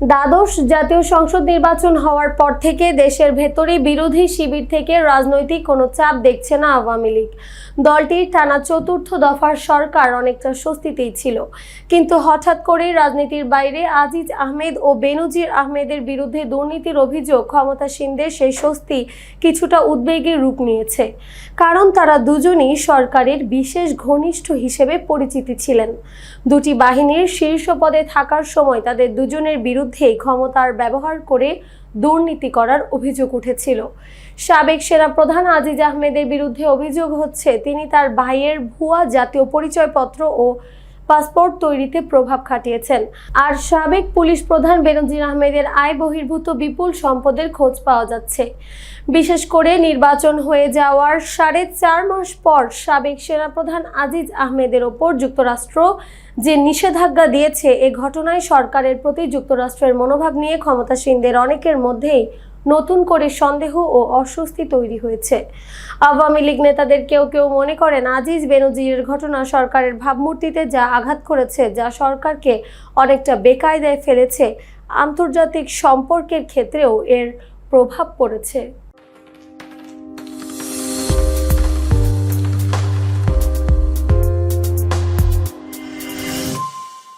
দ্বাদশ জাতীয় সংসদ নির্বাচন হওয়ার পর থেকে দেশের ভেতরে বিরোধী শিবির থেকে রাজনৈতিক কোনো চাপ দেখছে না আওয়ামী লীগ। দলটির টানা চতুর্থ দফার সরকার অনেকটা স্বস্তিতেই ছিল। কিন্তু হঠাৎ করে রাজনীতির বাইরে আজিজ আহমেদ ও বেনজির আহমেদের বিরুদ্ধে দুর্নীতির অভিযোগ ক্ষমতাসীনদের সেই স্বস্তি কিছুটা উদ্বেগের রূপ নিয়েছে। কারণ তারা দুজনই সরকারের বিশেষ ঘনিষ্ঠ হিসেবে পরিচিতি ছিলেন। দুটি বাহিনীর শীর্ষ পদে থাকার সময় তাদের দুজনের বিরুদ্ধেই ক্ষমতার ব্যবহার করে দুর্নীতি করার অভিযোগ উঠেছিল। সাবেক সেনাপ্রধান আজিজ আহমেদের বিরুদ্ধে অভিযোগ হচ্ছে, তিনি তার ভাইয়ের ভুয়া জাতীয় পরিচয়পত্র ও পাসপোর্ট তৈরিতে প্রভাব খাটিয়েছেন। আর সাবেক পুলিশ প্রধান বেনজির আহমেদের আয় বহির্ভূত বিপুল সম্পদের খোঁজ পাওয়া যাচ্ছে। বিশেষ করে নির্বাচন হয়ে যাওয়ার সাড়ে চার মাস পর সাবেক সেনাপ্রধান আজিজ আহমেদের ওপর যুক্তরাষ্ট্র যে নিষেধাজ্ঞা দিয়েছে, এ ঘটনায় সরকারের প্রতি যুক্তরাষ্ট্রের মনোভাব নিয়ে ক্ষমতাসীনদের অনেকের মধ্যেই নতুন করে সন্দেহ ও অস্বস্তি তৈরি হয়েছে। আওয়ামী লীগ নেতাদের কেউ কেউ মনে করেন আজিজ বেনজিরের ঘটনা সরকারের ভাবমূর্তিতে যা আঘাত করেছে, যা সরকারকে অনেকটা বেকায়দায় ফেলেছে, আন্তর্জাতিক সম্পর্কের ক্ষেত্রেও এর প্রভাব পড়েছে।